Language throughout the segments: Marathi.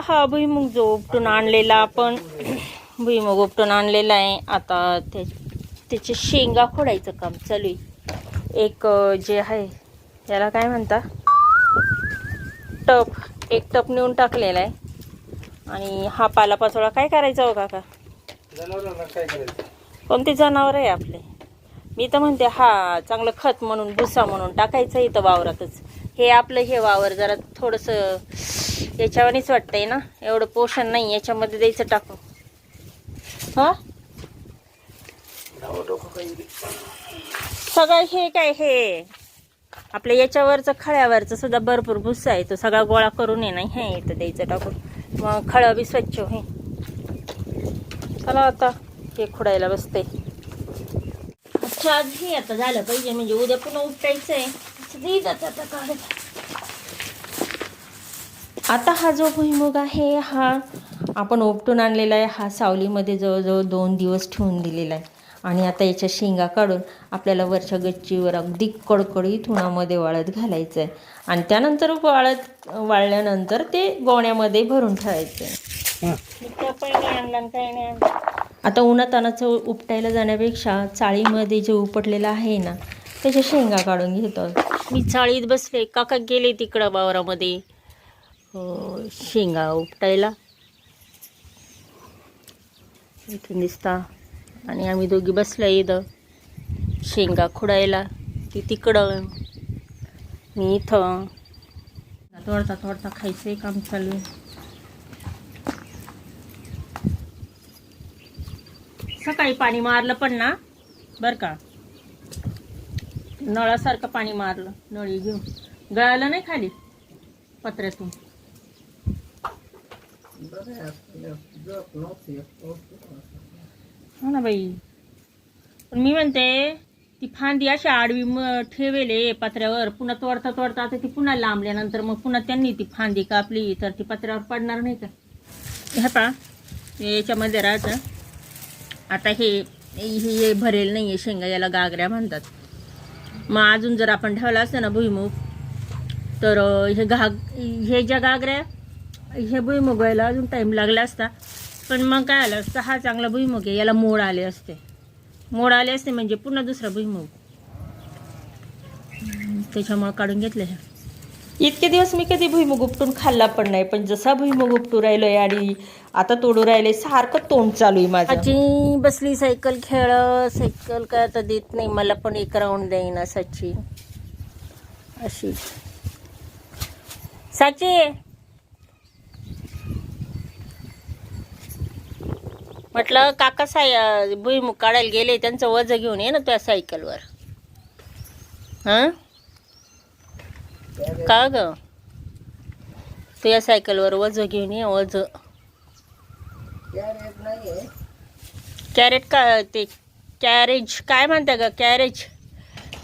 हा भुईमुग जो उपटून आणलेला आपण. भुईमुग उपटून आणलेला आहे. आता ते त्याचे शेंगा खोडायचं काम चालू आहे. एक जे आहे त्याला काय म्हणता? टप. एक टप नेऊन टाकलेला आहे. आणि हा पालापाचोळा काय करायचा हो काका? कोणते जनावर आहे आपले? मी तर म्हणते हा चांगलं खत म्हणून भुसा म्हणून टाकायचं इथं वावरातच. हे आपलं हे वावर जरा थोडंसं याच्यावानीच वाटतंय ना? एवढं पोषण नाही याच्यामध्ये द्यायचं टाकून. हा? सगळं हे काय हे? आपल्या याच्यावरचं खळ्यावरचं सुद्धा भरपूर भुस्सा आहे. तो सगळा गोळा करून ये नाही हे इथं द्यायचं टाकून. मग खळं बी स्वच्छ हे चला आता हे खुडायला बसते अच्छा हे आता झालं पाहिजे. म्हणजे उद्या पुन्हा उपटायचं आहे आता हा जो भुईमुग आहे हा आपण उपटून आणलेला आहे. हा सावलीमध्ये जवळजवळ दोन दिवस ठेवून दिलेला आहे. आणि आता याच्या शेंगा काढून आपल्याला वरच्या गच्चीवर अगदी कडकडीत उन्हामध्ये वाळत घालायचं आहे. आणि त्यानंतर वाळत वाळल्यानंतर ते गोण्यामध्ये भरून ठेवायचं आहे. आता उन्हातानाचं उपटायला जाण्यापेक्षा चाळीमध्ये जे उपटलेलं आहे ना त्याच्या शेंगा काढून घेतो मी चाळीत बसले. काका गेले तिकडं वावरामध्ये. हो, शेंगा उपटायला. इथून दिसता. आणि आम्ही दोघी बसल्या इथं. शेंगा खुडायला. ती तिकडं. मी इथं. तोडता तोडता खायचं काम चालू आहे. सकाळी पाणी मारलं पण ना? बरं का? नळासारखं पाणी मारलं नळी घेऊन. गळालं नाही खाली? पत्र्यातून. हो ना बाई. पण मी म्हणते ती फांदी अशी आडवी म- ठेवेले पत्र्यावर पुन्हा तोडता तोडता आता ती पुन्हा लांबल्यानंतर मग पुन्हा त्यांनी ती फांदी कापली तर ती पत्र्यावर पडणार नाही का? हे पा याच्यामध्ये राहतं. आता हे हे भरेल नाही आहे शेंगा याला गागऱ्या म्हणतात. मग अजून जर आपण ठेवला असतं ना भुईमुग तर हे घाग हे ज्या घागऱ्या हे भुईमुग व्हायला अजून टाईम लागला असता. पण मग काय आलं असतं हा चांगला भुईमुग आहे याला मोड आले असते. मोड आले असते म्हणजे पुन्हा दुसरा भुईमुग. त्याच्यामुळं काढून घेतलं हे. इतके दिवस मी कधी भुईमुग उपटून खाल्ला पण नाही पण जसा भुईमुग उपटू राहिलोय आणि आता तोडू राहिले. सारखं तोंड चालू आहे माझं. आजी बसली सायकल खेळ. सायकल काय आता देत नाही. मला पण एक राऊंड देईना साची. अशी. साची! म्हटलं काका साय भुईमुग काढायला गेले त्यांचं वज घेऊन ये ना त्या सायकलवर. हां? का ग? तुझ्या सायकलवर वज घेऊन ये वज. कॅरेट का ते कॅरेज काय म्हणता ग कॅरेज?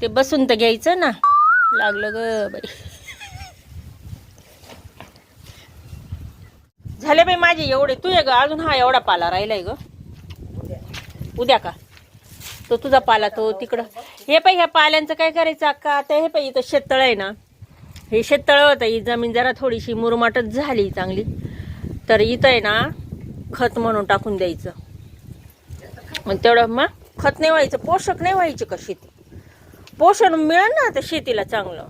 ते बसून तर घ्यायचं ना. लागलं ग बाई. झाले बाई माझे एवढे. तू ये ग अजून हा एवढा पाला राहिलाय ग. उद्या का? तो तुझा पाला तो तिकडं. हे पाय ह्या पाल्यांचं काय करायचं अक्का? आता हे पाय इथं शेततळ आहे ना. हे शेततळ होतं ही जमीन जरा थोडीशी मुरमाटच झाली चांगली. तर इथं आहे ना खत म्हणून टाकून द्यायचं. मग तेवढं मग खत नाही व्हायचं पोषक नाही व्हायचे का शेती? पोषण मिळेल ना आता शेतीला चांगलं.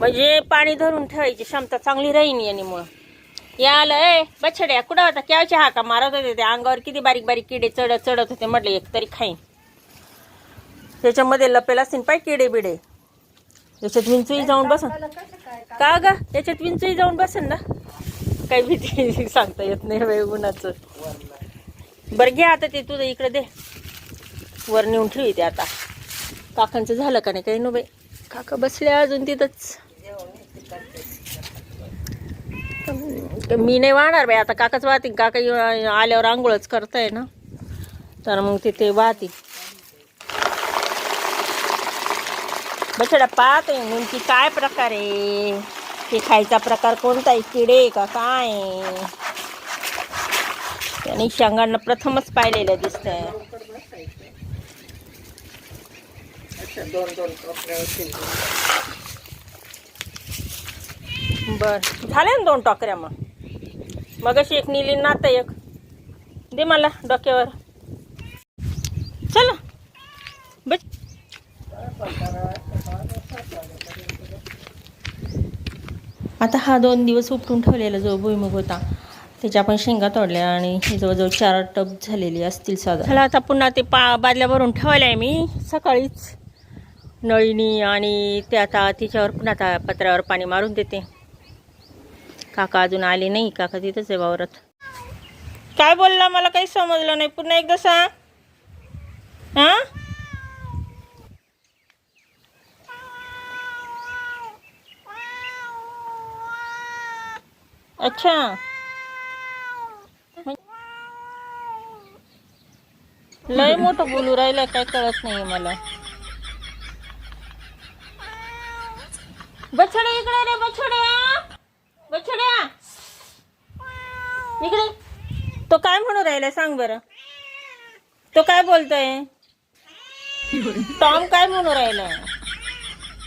म्हणजे पाणी धरून ठेवायची क्षमता चांगली राहीन यानीमुळं या आलं ए बछड्या कुठं होता? केव्हाचे हाका मारत होते ते? अंगावर किती बारीक बारीक किडे चढत चढत होते म्हटले एक तरी खाईन. त्याच्यामध्ये लपेल असतील पाय किडे बिडे. याच्यात विंचूही जाऊन बसन. का ग? याच्यात विंचूही जाऊन बसन ना. काही भीती सांगता येत नाही वेळ उन्हाचं. बरं घे आता ते तुझं इकडे दे. वर नेऊन ठेवी ते आता. काकांचं झालं का नाही काही नो बाई? काका बसले अजून तिथंच. मी नाही वाहणार बाई आता काकाच वाहतील. काका आल्यावर आंघोळच करताय ना. तर मग तिथे वाहतील. बछडा पाहतोय नेमकी काय प्रकार ते खायचा प्रकार कोणता आहे? किडे का? काय? त्याने शेंगांना प्रथमच पाहिलेलं कपड्यावर बर. झाले ना दोन टोकऱ्या मग? मग अशी एक नेली ना आता एक. दे मला डोक्यावर. चल. बच आता हा दोन दिवस उपटून ठेवलेला जो भुईमुग होता त्याच्या आपण शेंगा तोडल्या आणि जवळजवळ चार टप झालेली असतील साधा चला आता पुन्हा ते पा बादल्या भरून ठेवल्या आहे मी सकाळीच. नळीनी आणि ते आता तिच्यावर पुन्हा आता पत्र्यावर पाणी मारून देते. काका अजून आले नाही काका तिथंच आहे वावरत. काय बोलला मला काही समजलं नाही. पुन्हा एकदा सांग. हां? अच्छा. लय मोठं बोलू राहिला काय कळत नाही मला. बछड्या इकडे रे बछड्या. बछड्या. इकडे. तो काय म्हणू राहिला सांग बरं. तो काय बोलतोय? टॉम काय म्हणू राहिलाय?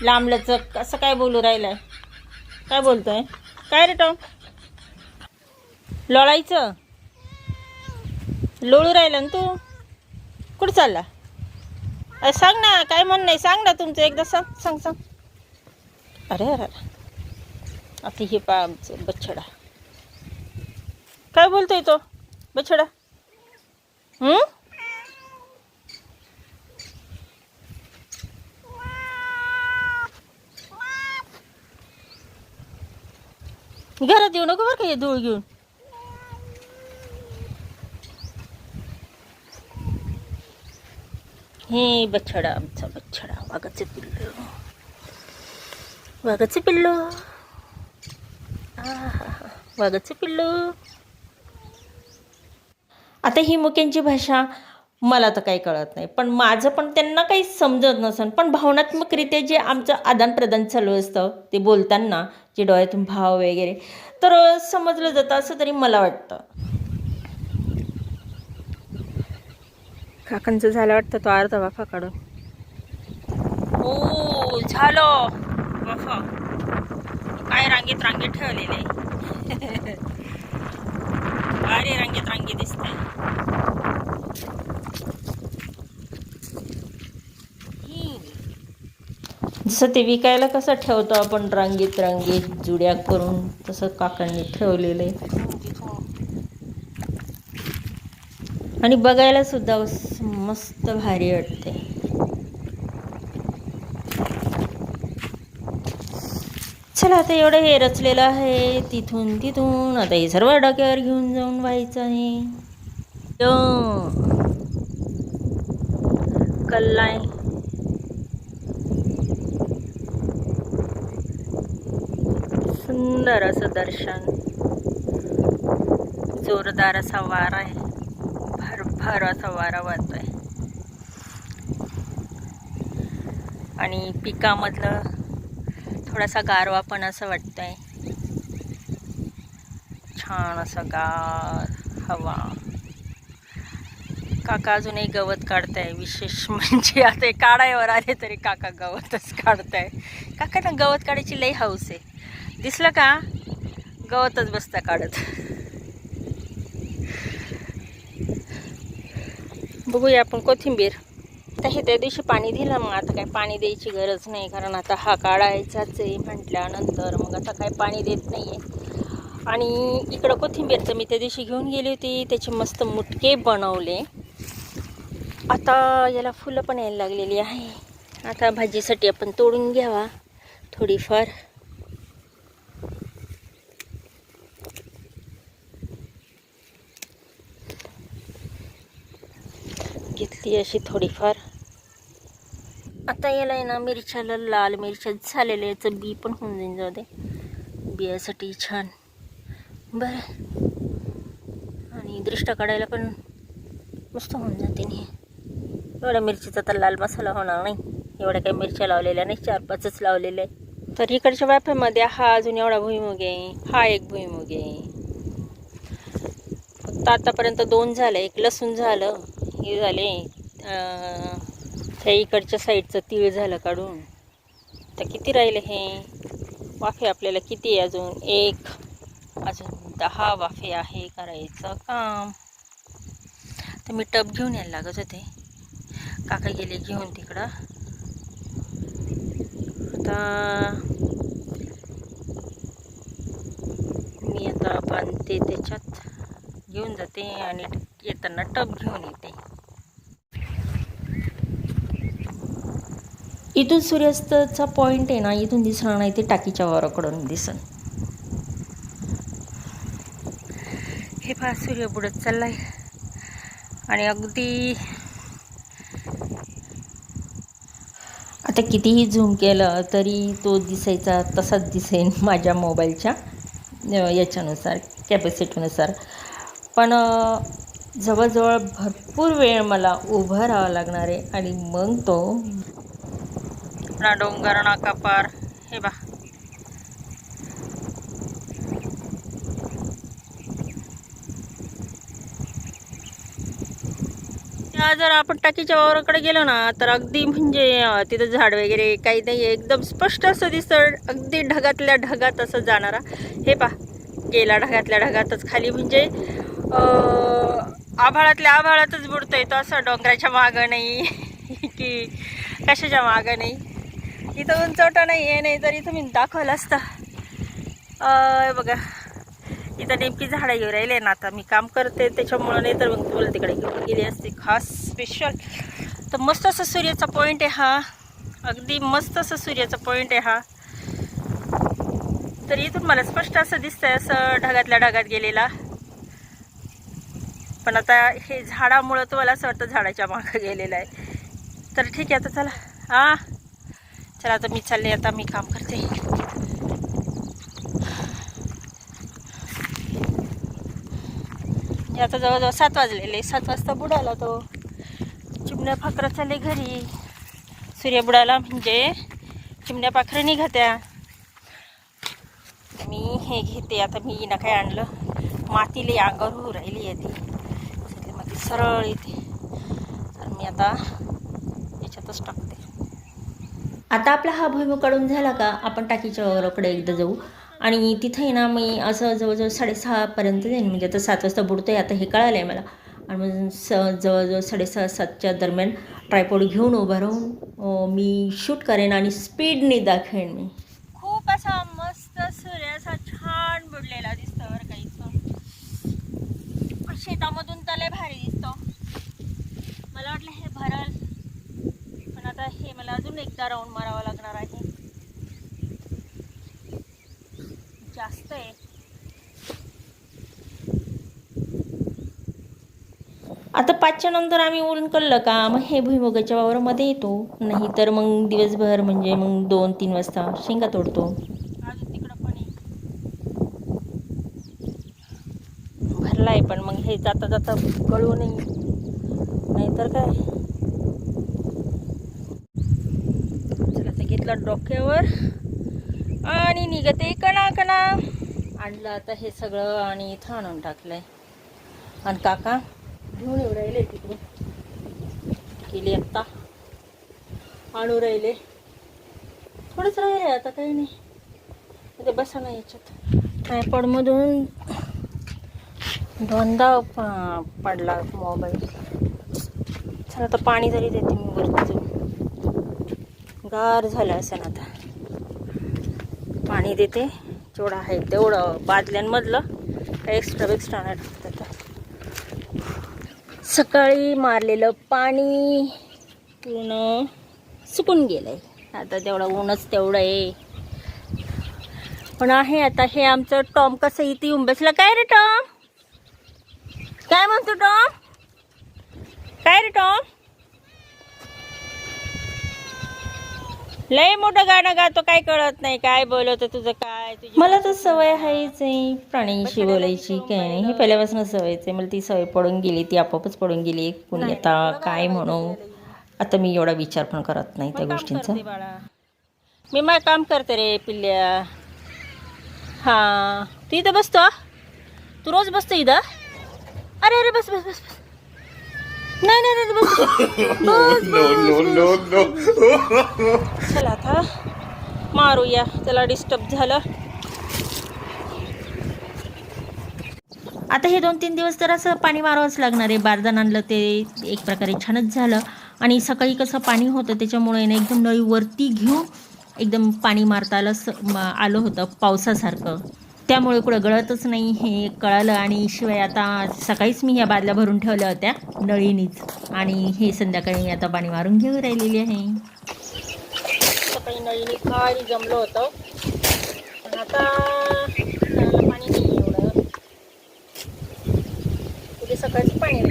लांबलचक असं काय बोलू राहिलाय? काय बोलतोय? काय रे टॉम? लोळायचं? लोळू राहिला ना तू? कुठं चालला? अरे सांग ना काय म्हण नाही सांग ना तुमचं एकदा सांग सांग सांग. अरे अरे अरे. आता हे पा आमचं बछडा. काय बोलतोय तो बछडा? हम्म घरात येऊ नको बरं का हे धूळ घेऊन? हे बछडा आमचा बछडा वाघाचे पिल्लू. वाघाचे पिल्लू. वाघाचं वाघाचे पिल्लू. आता ही मुक्यांची भाषा मला तर काही कळत नाही पण माझं पण त्यांना काही समजत नसन. पण भावनात्मकरित्या जे आमचं आदानप्रदान चालू असतं ते बोलताना जे डोळ्यातून भाव वगैरे तर समजलं जातं असं तरी मला वाटतं. काकांचं झालं वाटतं तो अर्धा वाफा काढून. ओ झालं. वाफा. काय रांगेत रांगेत ठेवलेले. अरे रांगेत रांगे दिसतंय जसं ते विकायला कसं ठेवतो आपण रांगेत रांगेत जुड्या करून तसं काकांनी ठेवलेलं आहे आणि बघायला सुद्धा मस्त भारी वाटते चला आता एवढं हे रचलेलं आहे. तिथून तिथून आता हे सर्व डोक्यावर घेऊन जाऊन व्हायचं आहे. कल्लाय सुंदर असं दर्शन. जोरदार असा वारा आहे. भर असा वारा वाहतोय. आणि पिकामधलं थोडासा गारवा पण असं वाटतंय. छान असं गार हवा. काका अजूनही गवत काढताय विशेष म्हणजे आता काढायवर आले तरी काका गवतच काढताय. काकांना गवत काढायची लई हौस आहे. दिसलं का? गवतच बसता काढत. बघूया आपण कोथिंबीर. आता हे त्या दिवशी पाणी दिलं मग आता काय पाणी द्यायची गरज नाही कारण आता हा काढायचाच आहे म्हटल्यानंतर मग आता काय पाणी देत नाही आहे आणि इकडं कोथिंबीरचं मी त्या दिवशी घेऊन गेली होती त्याचे मस्त मुटके बनवले. आता याला फुलं पण यायला लागलेली आहे. आता भाजीसाठी आपण तोडून घ्यावा थोडीफार. ती अशी थोडीफार. आता याला आहे ना मिरच्याला लाल मिरच्या झालेल्या याचं बी पण होऊन जाईन जाऊ दे. बियासाठी छान. बरं. आणि दृष्ट काढायला पण मस्त होऊन जाते नाही एवढ्या मिरचीचा तर लाल मसाला होणार नाही. एवढ्या काही मिरच्या लावलेल्या नाही चार पाचच लावलेल्या आहे तर इकडच्या वाफ्यामध्ये हा अजून एवढा भुईमुग आहे. हा एक भुईमुग आहे. फक्त आतापर्यंत दोन झाले एक लसूण झालं हे झाले. त्या इकडच्या साईडचं तीळ झालं काढून. तर किती राहिले हे? वाफे आपल्याला किती अजून? एक अजून दहा वाफे आहे करायचं काम. तर मी टब घेऊन यायला लागत होते. काका गेले घेऊन तिकडं. आता मी आता बांधते त्याच्यात. घेऊन जाते आणि येताना टब घेऊन येते. इथून सूर्यास्ताचा पॉईंट आहे ना इथून दिसणार नाही ते टाकीच्या वाराकडून दिसन. हे पहा सूर्य बुडत चाललाय. आणि अगदी आता कितीही झूम केलं तरी तो दिसायचा तसाच दिसेन माझ्या मोबाईलच्या याच्यानुसार कॅपॅसिटीनुसार पण जवळजवळ भरपूर वेळ मला उभं राहावं लागणार आहे आणि मग तो ना डोंगर ना कपार. हे बा जर आपण टाकीच्या वावराकडे गेलो ना तर अगदी म्हणजे तिथं झाड वगैरे काही नाही आहे. एकदम स्पष्ट असं दिसतं. अगदी ढगातल्या ढगात असं जाणारा. हे पा गेला ढगातल्या ढगातच खाली म्हणजे आभाळातल्या आभाळातच बुडतोय तो असं डोंगराच्या मागं नाही. की कशाच्या मागं नाही. इथं उंचवटा नाही आहे नाही तरी तुम्ही दाखवलं असतं. बघा. इथं नेमकी झाडं घेऊन राहिले ना आता मी काम करते त्याच्यामुळं नाही तर मग तुम्हाला तिकडे घेऊन गेली असते. खास स्पेशल तर मस्त असं सूर्याचा पॉईंट आहे हा. अगदी मस्त असं सूर्याचा पॉईंट आहे हा. तर इथून मला स्पष्ट असं दिसतंय असं ढगातल्या ढगात गेलेला. पण आता हे झाडामुळं तुम्हाला असं वाटतं झाडाच्या मागं गेलेलं आहे. तर ठीक आहे आता चला. हां. तर आता मी चालले आता मी काम करते. हे आता जवळजवळ सात वाजलेले सात वाजता बुडाला तो. चिमण्या पाखरं चालले घरी. सूर्य बुडाला म्हणजे चिमण्या पाखरं निघत्या. मी हे घेते आता मी ना काय आणलं? मातीले अंगावर होऊ राहिली आहे ती. माती सरळ येते. तर मी आता याच्यातच टाकतो. आता आपला हा भुईमुग काढून झाला का आपण टाकीच्या वावराकडे एकदा जाऊ. आणि तिथे ना मी असं जवळजवळ साडेसहापर्यंत जाईन. म्हणजे आता सात वाजता बुडतो आहे आता हे कळालं आहे मला. आणि मग स जवळजवळ साडेसहा सातच्या दरम्यान ट्रायपॉड घेऊन उभं राहून मी शूट करेन आणि स्पीडने दाखवेन मी. खूप असा मस्त सूर्य असा छान बुडलेला दिसतो बरं काही शेतामधून त्याला भारी दिसतो मला वाटलं हे भरल पण आता हे मला अजून एकदा राऊंड मारावा लागणार आहे. जास्त आहे. आता पाचच्या नंतर आम्ही उरून कळलं का? मग हे भुईमुगाच्या वावरामध्ये येतो. नाही तर मग दिवसभर म्हणजे मग दोन तीन वाजता शेंगा तोडतो. पण भरलाय पण मग हे जाता जाता कळू नाही नाहीतर काय चला आता घेतला डोक्यावर. आणि निघते कणा कणा आणलं आता हे सगळं आणि इथं आणून टाकलंय. आणि काका घेऊन येऊ राहिले तिकडून. गेली आत्ता आणू राहिले. थोडंच राहिले आता काही नाही. ते बसा ना याच्यात. ट्रायपॉडमधून दोनदा पडला मोबाईल. चला आता पाणी जरी देते मी वरती जाऊन. गार झालं असेल आता. पाणी देते. जेवढं आहे तेवढं बादल्यांमधलं काही एक्स्ट्रा एक्स्ट्रा नाही टाकत आता. सकाळी मारलेलं पाणी पूर्ण सुकून गेलंय. आता तेवढं ऊनच तेवढं आहे. पण आहे आता हे आमचं टॉम कसं इथे येऊन बसलं. काय रे टॉम? काय म्हणतो टॉम? काय रे टॉम? लय मोठं गाणं गातो काय कळत नाही काय बोलवतं तुझं काय मला तर सवय आहेच आहे प्राण्यांशी बोलायची काय नाही. हे पहिल्यापासून सवयच आहे. मला ती सवय पडून गेली ती आपोआपच पडून गेली. कुणी आता काय म्हणू? आता मी एवढा विचार पण करत नाही त्या गोष्टींचा. मी मग काम करते रे पिल्ल्या. हां. तू इथं बसतो? तू रोज बसतो इथं? अरे अरे बस बस बस बस. नाही नाही नाही बस बस. चला आता मारूया. त्याला डिस्टर्ब झालं. आता हे दोन तीन दिवस तर असं पाणी मारावंच लागणार आहे. बारदान आणलं ते एक प्रकारे छानच झालं. आणि सकाळी कसं पाणी होतं त्याच्यामुळे ना एकदम नळी वरती घेऊन एकदम पाणी मारता आलं आलं होतं पावसासारखं. त्यामुळे कुठं गळतच नाही हे कळालं. आणि शिवाय आता सकाळीच मी ह्या बादल्या भरून ठेवल्या होत्या नळीनीच. आणि हे संध्याकाळी मी आता पाणी मारून घेऊन राहिलेली आहे. सकाळी नळीने खाली जमलं होतं. पण आता नळाला पाणी नाही एवढं. उद्या सकाळचं पाणी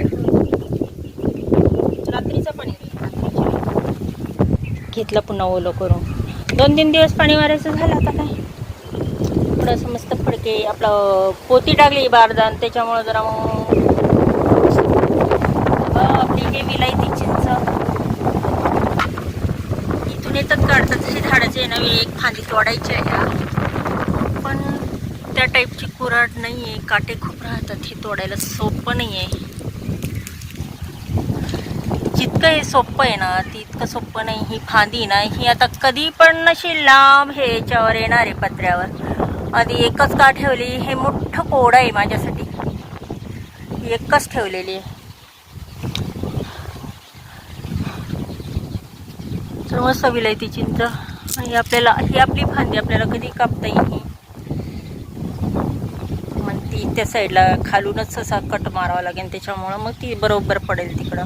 रात्रीचं पाणी घेतलं पुन्हा ओलं करून. दोन तीन दिवस पाणी मारायचं झालं आता काय? थोडंसं मस्त फडके आपलं पोती टाकली बारदान त्याच्यामुळं जरा मग आपली जे विलायती चिंच येतात काढतात तशी आहे नवी एक फांदी तोडायची आहे. पण त्या टाईपची कुऱ्हाड नाही आहे काटे खूप राहतात. हे तोडायला सोपं नाही आहे जितकं हे सोपं आहे ना तितकं सोपं नाही. ही फांदी ना ही आता कधी पण अशी लांब हे याच्यावर येणार आहे पत्र्यावर. आधी एकच का ठेवली? हे मोठं कोड आहे माझ्यासाठी. एकच ठेवलेली आहे. तर मस्त विलायती चिंच आणि आपल्याला ही आपली फांदी आपल्याला कधी कापता येईल मग ती त्या साईडला खालूनच असा कट मारावा लागेल त्याच्यामुळं मग ती बरोबर पडेल तिकडं.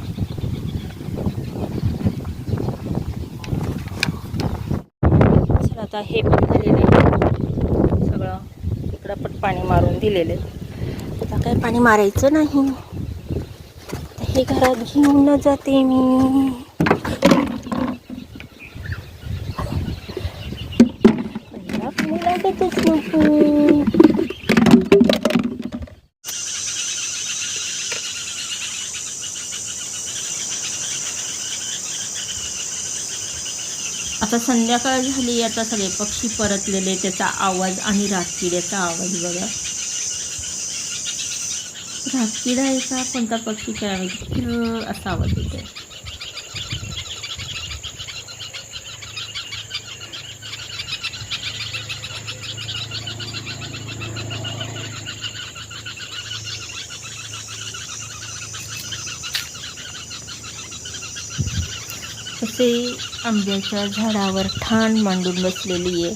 चला आता हे पण झालेलं आहे. सगळं तिकडं पण पाणी मारून दिलेलं आहे. आता काय पाणी मारायचं नाही. हे घरात घेऊन जाते मी. आता संध्याकाळ झाली आता सगळे पक्षी परतलेले त्याचा आवाज आणि रातकिड्याचा आवाज बघा. रातकिडा आहे का? कोणता पक्षी काय असा आवाज येतोय. असे आंब्याच्या झाडावर ठाण मांडून बसलेली आहे.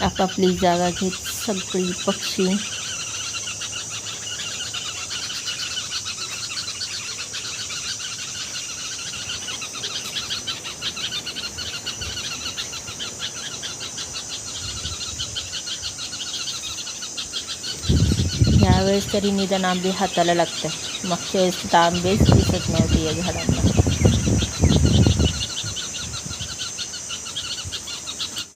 आपापली जागा घेत सगळी पक्षी. यावेळेस तरी निदान आंबे हाताला लागतात. मागच्या वेळेस तर आंबेच दिसत नव्हते या झाडांना.